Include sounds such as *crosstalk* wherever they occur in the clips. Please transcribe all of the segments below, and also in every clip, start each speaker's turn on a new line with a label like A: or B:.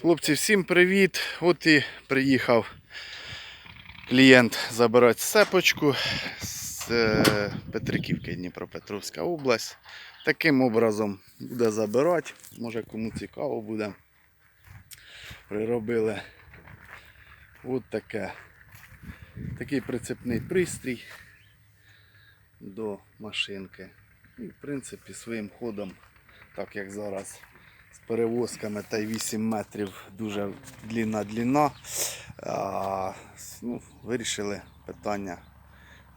A: Хлопці, всім привіт! От і приїхав клієнт забирати сепочку з е, Петриківки, Дніпропетровська область. Таким образом буде забирати. Може кому цікаво буде. Приробили от таке. Такий прицепний пристрій до машинки. І в принципі своїм ходом, так як зараз з перевозками та й 8 метрів дуже длінна дліна. Ну, вирішили питання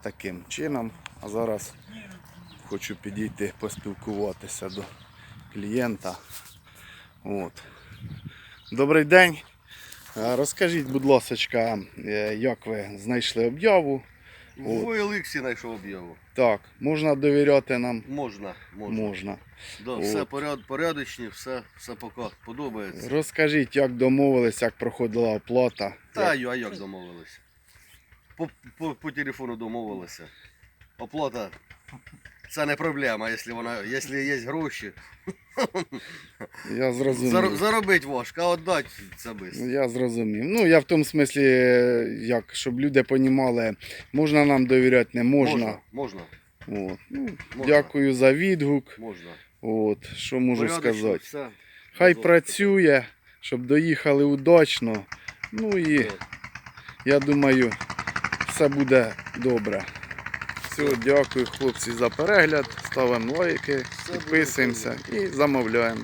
A: таким чином. А зараз хочу підійти поспілкуватися до клієнта. От. Добрий день. Розкажіть, будь ласка, як ви знайшли об'яву?
B: В Еликсі знайшов об'яву.
A: Так, можна довіряти нам?
B: Можна, можна.
A: Можна.
B: Да, все поряд, порядочні, все, все поки подобається.
A: Розкажіть, як домовились, як проходила оплата.
B: Та
A: Як-
B: а як домовилися? По, по, по телефону домовилися. Оплата це не проблема, якщо вона, якщо є гроші. *laughs*
A: Я зрозумів.
B: Зар, заробити важко, а віддати це швидко.
A: Я зрозумів. Ну, я в тому смислі, як, щоб люди понімали, можна нам довіряти, не можна.
B: Можна,
A: От. Ну,
B: Можна.
A: Дякую за відгук.
B: можна.
A: От, що можу
B: Порядочно,
A: сказати.
B: Все.
A: Хай
B: Зовсім.
A: працює, щоб доїхали удачно. Ну і я думаю, все буде добре. Все, дякую хлопці за перегляд. Ставимо лайки, підписуємося і замовляємо.